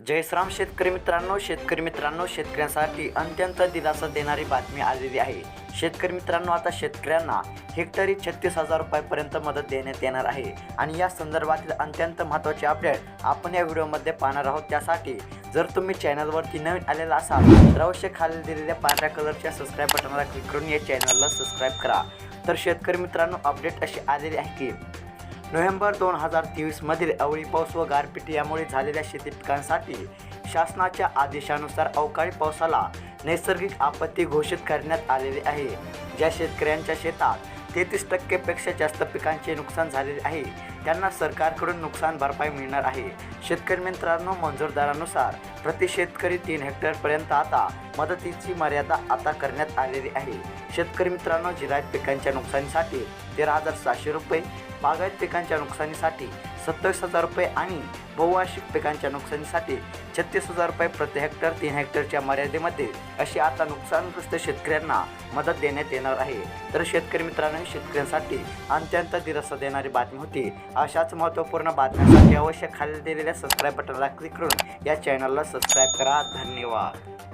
जयश्राम शेतकरी मित्रांनो शेतकरी मित्रांनो शेतकऱ्यांसाठी अत्यंत दिलासा देणारी बातमी आलेली आहे. शेतकरी मित्रांनो आता शेतकऱ्यांना हेक्टरी छत्तीस हजार रुपयापर्यंत मदत देण्यात येणार आहे. आणि या संदर्भातील अत्यंत महत्त्वाचे अपडेट आपण या व्हिडिओमध्ये पाहणार आहोत. त्यासाठी जर तुम्ही चॅनलवरती नवीन आलेला असाल तर अवश्य खाली दिलेल्या पांढऱ्या कलरच्या सबस्क्राईब बटनला क्लिक करून या चॅनलला सबस्क्राईब करा. तर शेतकरी मित्रांनो अपडेट अशी आलेली आहे की नोव्हेंबर दोन हजार तेवीसमधील अवळी पाऊस व गारपीट यामुळे झालेल्या शेती पिकांसाठी शासनाच्या आदेशानुसार अवकाळी पावसाला नैसर्गिक आपत्ती घोषित करण्यात आलेली आहे. ज्या शेतकऱ्यांच्या शेतात तेहतीस टक्केपेक्षा जास्त पिकांचे नुकसान झालेले आहे. त्यांना सरकारकडून नुकसान भरपाई मिळणार आहे. शेतकरी मित्रांनो मंजूरदारानुसार प्रति शेतकरी तीन हेक्टरपर्यंत आता मदतीची मर्यादा आता करण्यात आलेली आहे. शेतकरी मित्रांनो जिरायत पिकांच्या नुकसानीसाठी तेरा हजार सहाशे रुपये बागायत पिकांच्या नुकसानीसाठी सत्तावीस हजार रुपये आणि बहुवार्षिक पिकांच्या नुकसानीसाठी छत्तीस हजार रुपये प्रति हेक्टर तीन हेक्टरच्या मर्यादेमध्ये अशी आता नुकसानग्रस्त शेतकऱ्यांना मदत देण्यात येणार आहे. तर शेतकरी मित्रांनो शेतकऱ्यांसाठी अत्यंत दिलासा देणारी बातमी होती. अशाच महत्त्वपूर्ण बातम्यांसाठी अवश्य खाली दिलेल्या सबस्क्राईब बटनला क्लिक करून या चॅनलला सबस्क्राईब करा. धन्यवाद.